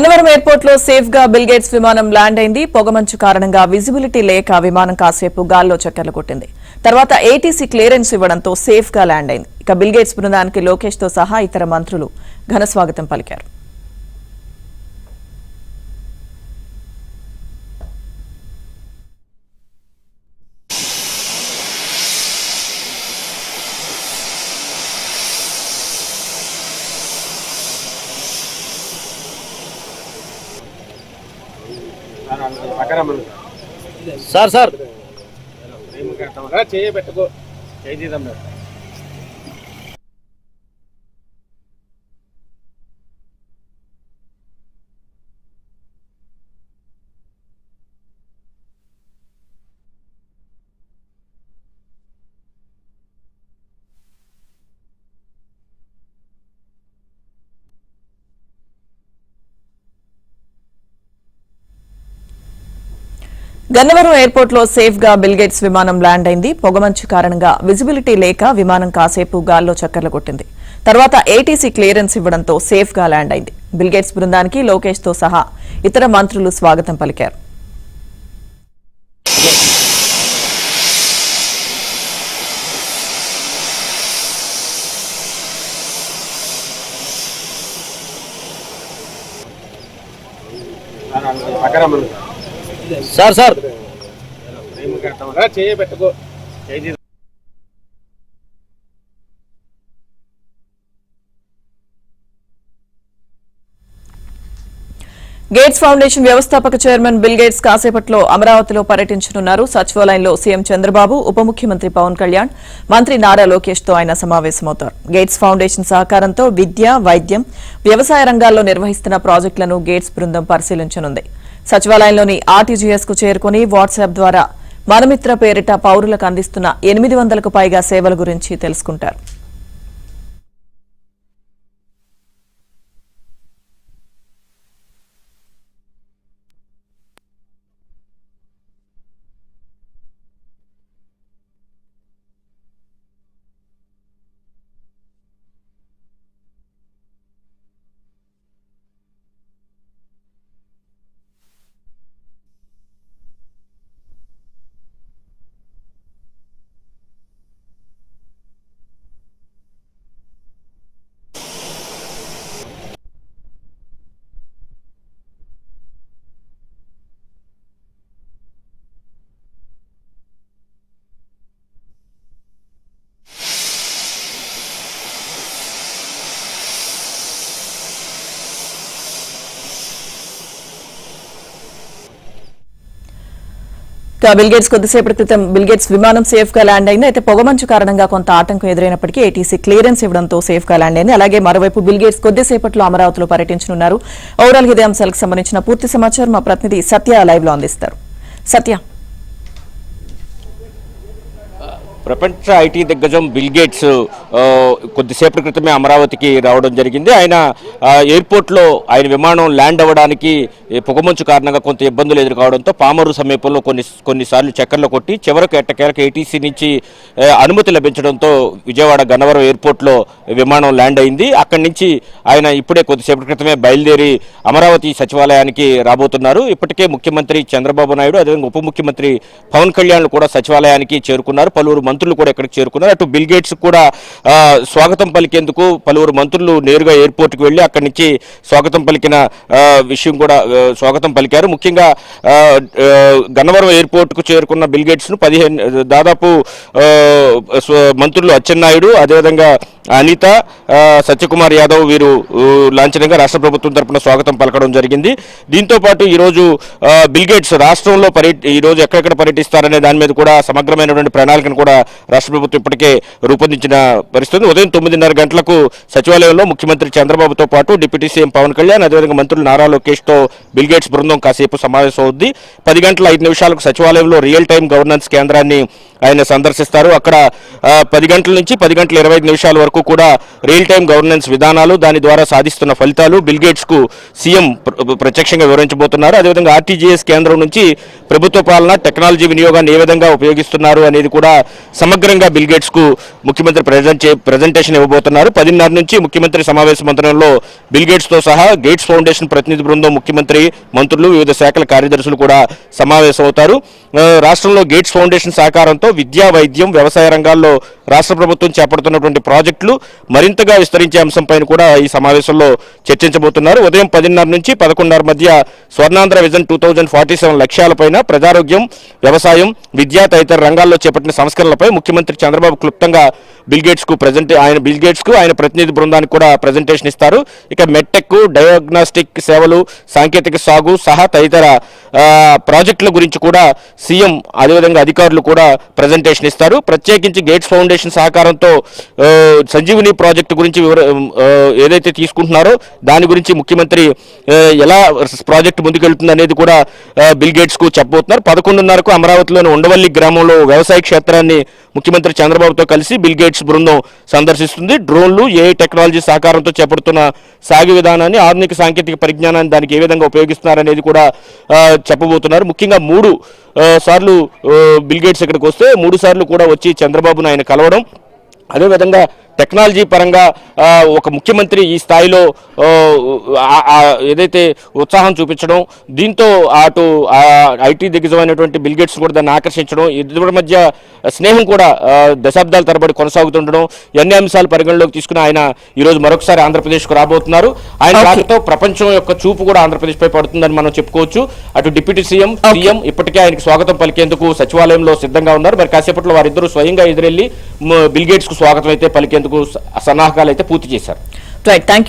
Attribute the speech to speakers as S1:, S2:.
S1: గన్నవరం ఎయిర్పోర్ట్లో సేఫ్గా బిల్గేట్స్ విమానం ల్యాండ్ అయింది. పొగమంచు కారణంగా విజిబిలిటీ లేక విమానం కాసేపు గాల్లో చక్కర్లు కొట్టింది. తర్వాత ఏటీసీ క్లియరెన్స్ ఇవ్వడంతో సేఫ్గా ల్యాండ్ అయింది. ఇక బిల్గేట్స్ బృందానికి లోకేష్తో సహా ఇతర మంత్రులు ఘన స్వాగతం పలికారు.
S2: Sir sir.
S3: చేయబెట్టుకో. చేద్దాం
S1: గన్నవరం ఎయిర్పోర్ట్లో సేఫ్గా బిల్గేట్స్ విమానం ల్యాండ్ అయింది. పొగమంచు కారణంగా విజిబిలిటీ లేక విమానం కాసేపు గాల్లో చక్కర్లు కొట్టింది. తర్వాత ఏటీసీ క్లియరెన్స్ ఇవ్వడంతో సేఫ్గా ల్యాండ్ అయింది. బిల్గేట్స్ బృందానికి లోకేష్తో సహా ఇతర మంత్రులు స్వాగతం పలికారు.
S3: అక్కడ మనం
S2: సార్ సార్.
S1: గేట్స్ ఫౌండేషన్ వ్యవస్థాపక చైర్మన్ బిల్ గేట్స్ కాసేపట్లో అమరావతిలో పర్యటించనున్నారు. సచివాలయంలో సీఎం చంద్రబాబు ఉప ముఖ్యమంత్రి పవన్ కళ్యాణ్ మంత్రి నారా లోకేష్తో ఆయన సమావేశమవుతారు. గేట్స్ ఫౌండేషన్ సహకారంతో విద్య వైద్యం వ్యవసాయ రంగాల్లో నిర్వహిస్తున్న ప్రాజెక్టులను గేట్స్ బృందం పరిశీలించనుంది. సచివాలయంలోని ఆర్టీజీఎస్కు చేరుకుని వాట్సాప్ ద్వారా మనమిత్ర పేరిట పౌరులకు అందిస్తున్న ఎనిమిది వందలకు పైగా సేవల గురించి తెలుసుకుంటారు. బిల్గేట్స్ కొద్దిసేపటి క్రితం బిల్గేట్స్ విమానం సేఫ్గా ల్యాండ్ అయింది. అయితే పొగమంచు కారణంగా కొంత ఆటంకం ఎదురైనప్పటికీ ఏటీసీ క్లియరెన్స్ ఇవ్వడంతో సేఫ్గా ల్యాండ్ అయింది. అలాగే మరోవైపు బిల్గేట్స్ కొద్దిసేపట్లో అమరావతిలో పర్యటించనున్నారు. ఓవరాల్ ఇదే అంశాలకు సంబంధించిన పూర్తి సమాచారం మా ప్రతినిధి సత్య లైవ్లో అందిస్తారు. సత్య.
S2: ప్రపంచ ఐటీ దిగ్గజం బిల్గేట్స్ కొద్దిసేపటి క్రితమే అమరావతికి రావడం జరిగింది. ఆయన ఎయిర్పోర్ట్లో ఆయన విమానం ల్యాండ్ అవ్వడానికి పొగమంచు కారణంగా కొంత ఇబ్బందులు ఎదుర్కోవడంతో పామరు సమీపంలో కొన్ని కొన్నిసార్లు చక్కర్లు కొట్టి చివరకు ఎట్టకేలకు ఏటీసీ నుంచి అనుమతి లభించడంతో విజయవాడ గన్నవరం ఎయిర్పోర్ట్లో విమానం ల్యాండ్ అయింది. అక్కడి నుంచి ఆయన ఇప్పుడే కొద్దిసేపటి క్రితమే బయలుదేరి అమరావతి సచివాలయానికి రాబోతున్నారు. ఇప్పటికే ముఖ్యమంత్రి చంద్రబాబు నాయుడు అదేవిధంగా ఉప ముఖ్యమంత్రి పవన్ కళ్యాణ్ కూడా సచివాలయానికి చేరుకున్నారు. పలువురు మంత్రులు మంత్రులు కూడా ఇక్కడికి చేరుకున్నారు. అటు బిల్ గేట్స్ కూడా స్వాగతం పలికేందుకు పలువురు మంత్రులు నేరుగా ఎయిర్పోర్ట్కి వెళ్ళి అక్కడి నుంచి స్వాగతం పలికిన విషయం కూడా స్వాగతం పలికారు. ముఖ్యంగా గన్నవరం ఎయిర్పోర్ట్కు చేరుకున్న బిల్ గేట్స్ను పదిహేను దాదాపు మంత్రులు అచ్చెన్నాయుడు అదేవిధంగా అనిత సత్యకుమార్ యాదవ్ వీరు లాంఛనంగా రాష్ట్ర ప్రభుత్వం తరపున స్వాగతం పలకడం జరిగింది. దీంతో పాటు ఈరోజు బిల్గేట్స్ రాష్ట్రంలో పర్యటి ఈరోజు ఎక్కడెక్కడ పర్యటిస్తారనే దాని మీద కూడా సమగ్రమైనటువంటి ప్రణాళికను కూడా రాష్ట్ర ప్రభుత్వం ఇప్పటికే రూపొందించిన పరిస్థితి ఉదయం తొమ్మిదిన్నర గంటలకు సచివాలయంలో ముఖ్యమంత్రి చంద్రబాబుతో పాటు డిప్యూటీ సీఎం పవన్ కళ్యాణ్ అదేవిధంగా మంత్రులు నారా లోకేష్తో బిల్గేట్స్ బృందం కాసేపు సమావేశం అవుద్ది. పది గంటల ఐదు నిమిషాలకు సచివాలయంలో రియల్ టైం గవర్నెన్స్ కేంద్రాన్ని ఆయన సందర్శిస్తారు. అక్కడ పది గంటల నుంచి పది గంటల ఇరవై ఐదు నిమిషాల వరకు వరకు కూడా రియల్ టైం గవర్నెన్స్ విధానాలు దాని ద్వారా సాధిస్తున్న ఫలితాలు బిల్గేట్స్కు సీఎం ప్రత్యక్షంగా వివరించబోతున్నారు. అదేవిధంగా ఆర్టీజీఎస్ కేంద్రం నుంచి ప్రభుత్వ పాలన టెక్నాలజీ వినియోగాన్ని ఏ విధంగా ఉపయోగిస్తున్నారు అనేది కూడా సమగ్రంగా బిల్గేట్స్కు కు ముఖ్యమంత్రి ప్రజెంట్ ప్రజెంటేషన్ ఇవ్వబోతున్నారు. పదిన్నర నుంచి ముఖ్యమంత్రి సమావేశ మంత్రంలో బిల్గేట్స్తో సహా గేట్స్ ఫౌండేషన్ ప్రతినిధి బృందం ముఖ్యమంత్రి మంత్రులు వివిధ శాఖల కార్యదర్శులు కూడా సమావేశమవుతారు. రాష్ట్రంలో గేట్స్ ఫౌండేషన్ సహకారంతో విద్యా వైద్యం వ్యవసాయ రంగాల్లో రాష్ట్ర ప్రభుత్వం చేపడుతున్నటువంటి ప్రాజెక్టులు మరింతగా విస్తరించే అంశంపైన కూడా ఈ సమావేశంలో చర్చించబోతున్నారు. ఉదయం పదిన్నర నుంచి పదకొండున్నర మధ్య Swarnandhra vision two thousand forty seven లక్ష్యాలపైన ప్రజారోగ్యం వ్యవసాయం విద్యా తదితర రంగాల్లో చేపట్టిన సంస్కరణలపై ముఖ్యమంత్రి చంద్రబాబు క్లుప్తంగా బిల్ గేట్స్కు ప్రజెంట్ ఆయన బిల్ గేట్స్కు ఆయన ప్రతినిధి బృందానికి కూడా ప్రజెంటేషన్ ఇస్తారు. ఇక మెట్టెక్ డయాగ్నాస్టిక్ సేవలు సాంకేతిక సాగు సహా తదితర ప్రాజెక్టుల గురించి కూడా సీఎం అదేవిధంగా అధికారులు కూడా ప్రజెంటేషన్ ఇస్తారు. ప్రత్యేకించి గేట్స్ ఫౌండేషన్ సహకారంతో సంజీవుని ప్రాజెక్టు గురించి వివర ఏదైతే తీసుకుంటున్నారో దాని గురించి ముఖ్యమంత్రి ఎలా ప్రాజెక్టు ముందుకెళ్తుంది అనేది కూడా బిల్ గేట్స్కు చెప్పబోతున్నారు. పదకొండున్నరకు అమరావతిలోని ఉండవల్లి గ్రామంలో వ్యవసాయ క్షేత్రాన్ని ముఖ్యమంత్రి చంద్రబాబుతో కలిసి బిల్ గేట్స్ బృందం సందర్శిస్తుంది. డ్రోన్లు ఏ టెక్నాలజీ సహకారంతో చేపడుతున్న సాగు విధానాన్ని ఆధునిక సాంకేతిక పరిజ్ఞానాన్ని దానికి ఏ విధంగా ఉపయోగిస్తున్నారు అనేది కూడా చెప్పబోతున్నారు. ముఖ్యంగా మూడు సార్లు బిల్గేట్స్ ఇక్కడికి వస్తే మూడు సార్లు కూడా వచ్చి చంద్రబాబును ఆయన కలవడం. అదేవిధంగా టెక్నాలజీ పరంగా ఒక ముఖ్యమంత్రి ఈ స్థాయిలో ఏదైతే ఉత్సాహం చూపించడం దీంతో అటు ఐటీ దిగ్గజమైనటువంటి బిల్గేట్స్ కూడా దాన్ని ఆకర్షించడం ఇద్దరి మధ్య స్నేహం కూడా దశాబ్దాల తరబడి కొనసాగుతుండడం ఎన్ని అంశాలు పరిగణలోకి తీసుకుని ఆయన ఈరోజు మరొకసారి ఆంధ్రప్రదేశ్కు రాబోతున్నారు. ఆయన. రాకతో ప్రపంచం యొక్క చూపు కూడా ఆంధ్రప్రదేశ్ పై పడుతుందని మనం చెప్పుకోవచ్చు. అటు డిప్యూటీ సీఎం సీఎం ఇప్పటికే ఆయనకు స్వాగతం పలికేందుకు సచివాలయంలో సిద్ధంగా ఉన్నారు. మరి కాసేపట్లో వారిద్దరూ స్వయంగా ఎదురెళ్ళి బిల్ గేట్స్కు స్వాగతం అయితే పలికేందుకు స- సన్నాహకాలు అయితే పూర్తి చేశారు.
S1: Right thank